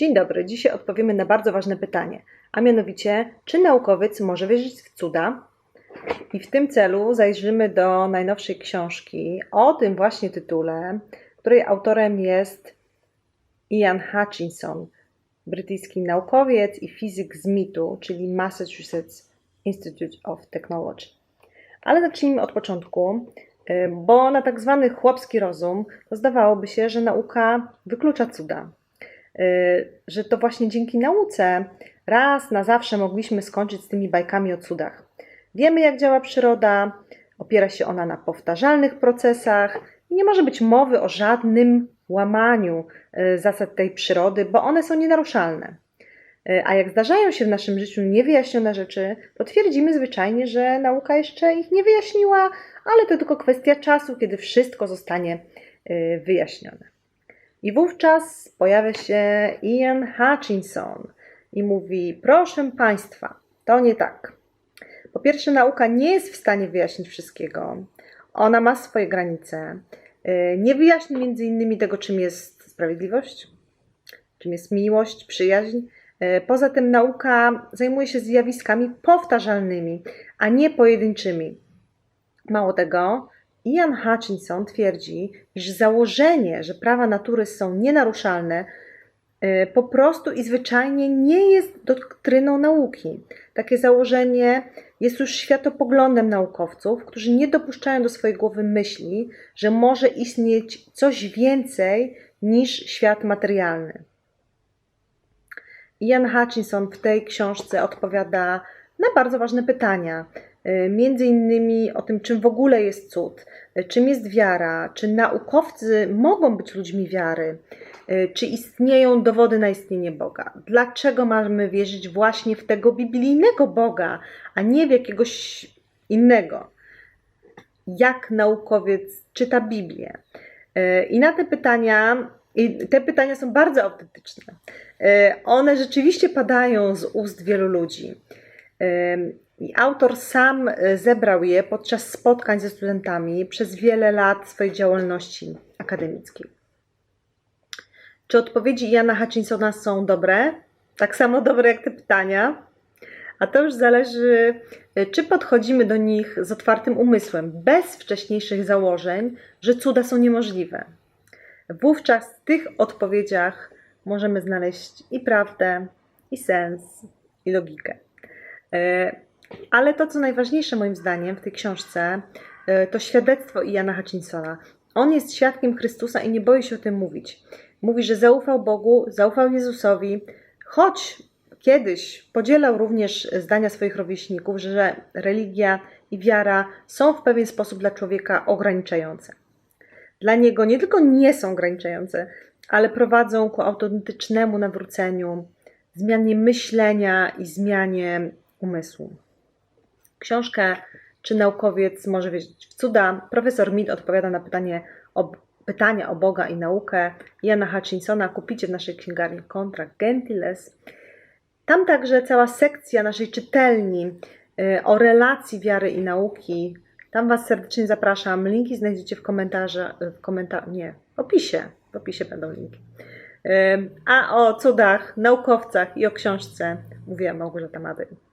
Dzień dobry. Dzisiaj odpowiemy na bardzo ważne pytanie, a mianowicie, czy naukowiec może wierzyć w cuda? I w tym celu zajrzymy do najnowszej książki o tym właśnie tytule, której autorem jest Ian Hutchinson, brytyjski naukowiec i fizyk z MIT-u, czyli Massachusetts Institute of Technology. Ale zacznijmy od początku, y, bo na tak zwany chłopski rozum zdawałoby się, że nauka wyklucza cuda. Y, że to właśnie dzięki nauce raz na zawsze mogliśmy skończyć z tymi bajkami o cudach. Wiemy, jak działa przyroda, opiera się ona na powtarzalnych procesach i nie może być mowy o żadnym łamaniu y, zasad tej przyrody, bo one są nienaruszalne. Y, a jak zdarzają się w naszym życiu niewyjaśnione rzeczy, to twierdzimy zwyczajnie, że nauka jeszcze ich nie wyjaśniła, ale to tylko kwestia czasu, kiedy wszystko zostanie wyjaśnione. I wówczas pojawia się Ian Hutchinson i mówi: Proszę Państwa, to nie tak. Po pierwsze, nauka nie jest w stanie wyjaśnić wszystkiego. Ona ma swoje granice. Y, nie wyjaśni między innymi tego, czym jest sprawiedliwość, czym jest miłość, przyjaźń. Y, poza tym nauka zajmuje się zjawiskami powtarzalnymi, a nie pojedynczymi. Mało tego, Ian Hutchinson twierdzi, iż założenie, że prawa natury są nienaruszalne, y, po prostu i zwyczajnie nie jest doktryną nauki. Takie założenie jest już światopoglądem naukowców, którzy nie dopuszczają do swojej głowy myśli, że może istnieć coś więcej niż świat materialny. Ian Hutchinson w tej książce odpowiada na bardzo ważne pytania. Y, między innymi o tym, czym w ogóle jest cud, y, czym jest wiara, czy naukowcy mogą być ludźmi wiary, y, czy istnieją dowody na istnienie Boga. Dlaczego mamy wierzyć właśnie w tego biblijnego Boga, a nie w jakiegoś innego? Jak naukowiec czyta Biblię? I na te pytania i te pytania są bardzo autentyczne. One rzeczywiście padają z ust wielu ludzi. I autor sam e, zebrał je podczas spotkań ze studentami przez wiele lat swojej działalności akademickiej. Czy odpowiedzi Jana Hutchinsona są dobre? Tak samo dobre jak te pytania? A to już zależy, e, czy podchodzimy do nich z otwartym umysłem, bez wcześniejszych założeń, że cuda są niemożliwe. Wówczas w tych odpowiedziach możemy znaleźć i prawdę, i sens, i logikę. Ale to, co najważniejsze moim zdaniem w tej książce, e, to świadectwo Iana Hutchinsona. On jest świadkiem Chrystusa i nie boi się o tym mówić. Mówi, że zaufał Bogu, zaufał Jezusowi, choć kiedyś podzielał również zdania swoich rówieśników, że religia i wiara są w pewien sposób dla człowieka ograniczające. Dla niego nie tylko nie są ograniczające, ale prowadzą ku autentycznemu nawróceniu, zmianie myślenia i zmianie umysłu. Książkę Czy naukowiec może wierzyć w cuda? Profesor Mead odpowiada na pytanie o, pytania o Boga i naukę Jana Hutchinsona. Kupicie w naszej księgarni Kontrakt Gentiles. Tam także cała sekcja naszej czytelni y, o relacji wiary i nauki. Tam Was serdecznie zapraszam. Linki znajdziecie w komentarze, w komentarzu, nie, w opisie. W opisie będą linki. Y, a o cudach, naukowcach i o książce mówiła Małgorzata Madyń.